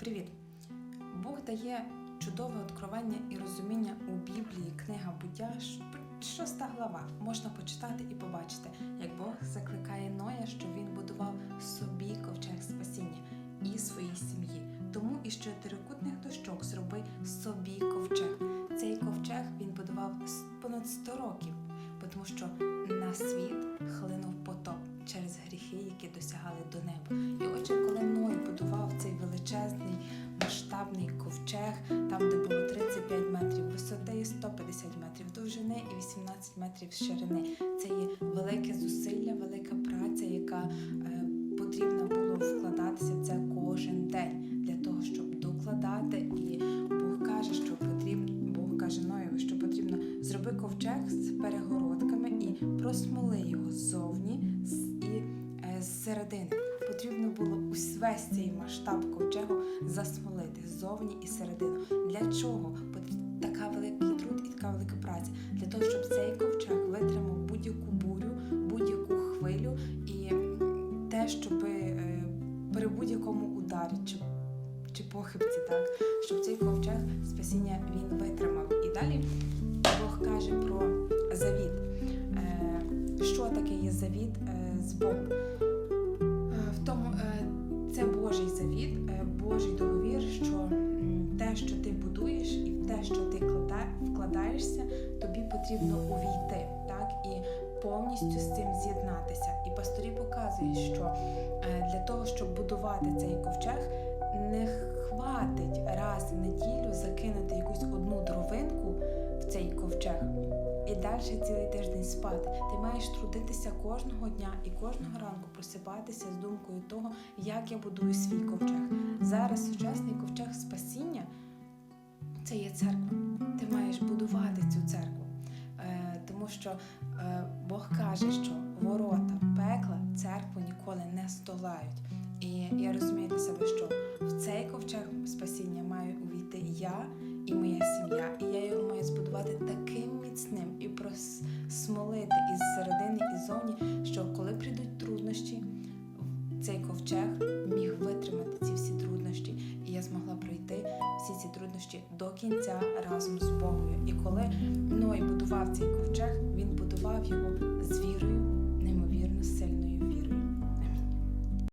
Привіт! Бог дає чудове откровення і розуміння у Біблії, книга буття, шоста глава. Можна почитати і побачити, як Бог закликає Ноя, що він будував собі ковчег спасіння і своїй сім'ї. Тому із чотирикутних дощок зроби собі ковчег. Цей ковчег він будував понад 100 років, тому що на світ хлинув потоп через гріхи, які досягали до неба. Довжини і 18 метрів ширини. Це є велике зусилля, велика праця, яка е, потрібно було вкладатися це кожен день для того, щоб докладати. І Бог каже, що потрібно, Бог каже Ноєві, що потрібно зроби ковчег з перегородками і просмоли його ззовні і е, зсередини. Потрібно було ус- весь цей масштаб ковчегу засмолити ззовні і середину. Для чого? Пот- Така великий труд і така велика праця. Для того, щоб цей ковчег витримав будь-яку бурю, будь-яку хвилю і те, щоб е, при будь-якому ударі чи, чи похибці, так, щоб цей ковчег спасіння він витримав. І далі Бог каже про завіт. Е, Що таке є завіт е, з Богом? Що ти вкладаєшся, тобі потрібно увійти, так і повністю з цим з'єднатися. І пасторі показують, що е, для того, щоб будувати цей ковчег, не хватить раз в неділю закинути якусь одну дровинку в цей ковчег. І далі цілий тиждень спати. Ти маєш трудитися кожного дня і кожного ранку просипатися з думкою того, як я будую свій ковчег. Зараз сучасний ковчег спасіння це є церква. Ти маєш будувати цю церкву. Е, тому що е, Бог каже, що ворота пекла церкву ніколи не столають. І я розумію для себе, що в цей ковчег спасіння маю увійти я і моя сім'я, і я його маю збудувати таким міцним і просмолити із середини і зовні, що коли прийдуть труднощі, цей ковчег міг витримати ці труднощі до кінця разом з Богою. І коли Ной будував цей ковчег, він будував його